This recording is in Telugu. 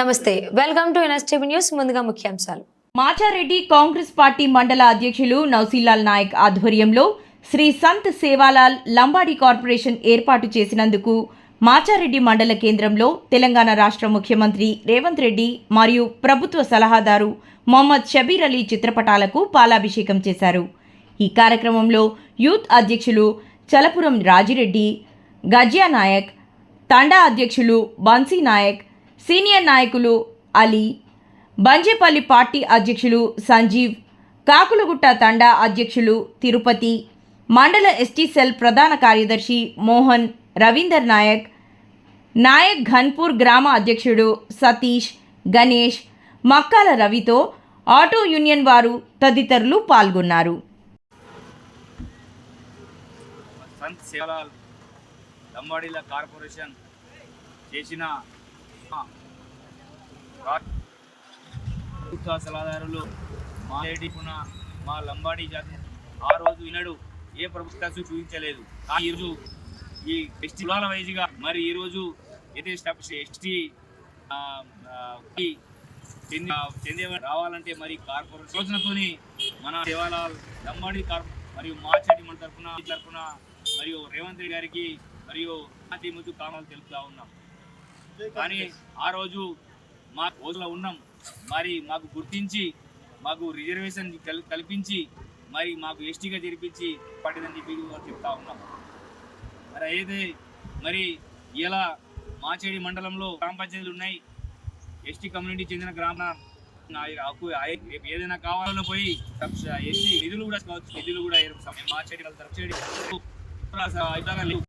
నమస్తే. వెల్కమ్ టు ఎన్ఎస్టీవీ న్యూస్ ముందుగా ముఖ్యాంశాలు. మాచారెడ్డి కాంగ్రెస్ పార్టీ మండల అధ్యక్షులు నౌసీలాల్ నాయక్ ఆధ్వర్యంలో శ్రీ సంత్ సేవాలాల్ లంబాడి కార్పొరేషన్ ఏర్పాటు చేసినందుకు మాచారెడ్డి మండల కేంద్రంలో తెలంగాణ రాష్ట్ర ముఖ్యమంత్రి రేవంత్ రెడ్డి మరియు ప్రభుత్వ సలహాదారు మొహమ్మద్ షబీర్ అలీ చిత్రపటాలకు పాలాభిషేకం చేశారు. ఈ కార్యక్రమంలో యూత్ అధ్యక్షులు చలపురం రాజిరెడ్డి గజ్యా నాయక్ తండా అధ్యక్షులు బన్సీ నాయక్ సీనియర్ నాయకులు అలీ బంజేపల్లి పార్టీ అధ్యక్షులు సంజీవ్ కాకులగుట్ట తండా అధ్యక్షులు తిరుపతి మండల ఎస్టీ సెల్ ప్రధాన కార్యదర్శి మోహన్ రవీందర్ నాయక్ నాయక్ ఘన్పూర్ గ్రామ అధ్యక్షుడు సతీష్ గణేష్ మక్కాల రవితో ఆటో యూనియన్ వారు తదితరులు పాల్గొన్నారు. కార్పొరేషన్ చేసిన ప్రభుత్వ సలహాదారులు మా లేడీకున్న మా లంబాడీ జాతి. ఆ రోజు వినడు ఏ ప్రభుత్వ చూపించలేదు. ఈరోజు ఈ ఫెస్టివల్ వైజ్గా మరి ఈరోజు ఏదైతే ఎస్టీ చెంది చెందే రావాలంటే మరి కార్పొరేట్ యోజనతోని మన దేవాలయాలు లంబాడీ కార్పొరేట్ మరియు మార్చెడ్డి మన తరఫున తరఫున మరియు రేవంత్ రెడ్డి గారికి మరియు పార్టీ ముందు కామాలు తెలుపుతా ఉన్నాం. కానీ ఆ రోజు మా రోజులో ఉన్నాం. మరి మాకు గుర్తించి మాకు రిజర్వేషన్ కల్పించి మరి మాకు ఎస్టీగా జరిపించి పట్టిందని చెప్పి చెప్తా ఉన్నాం. మరి అయితే మరి ఇలా మాచేడి మండలంలో గ్రామ పంచాయతీలు ఉన్నాయి. ఎస్టీ కమ్యూనిటీ చెందిన గ్రామ హక్కు రేపు ఏదైనా కావాలని పోయి ఎస్టీ నిధులు కూడా కావచ్చు నిధులు కూడా మాచేడి వాళ్ళు తరచేడి చేడి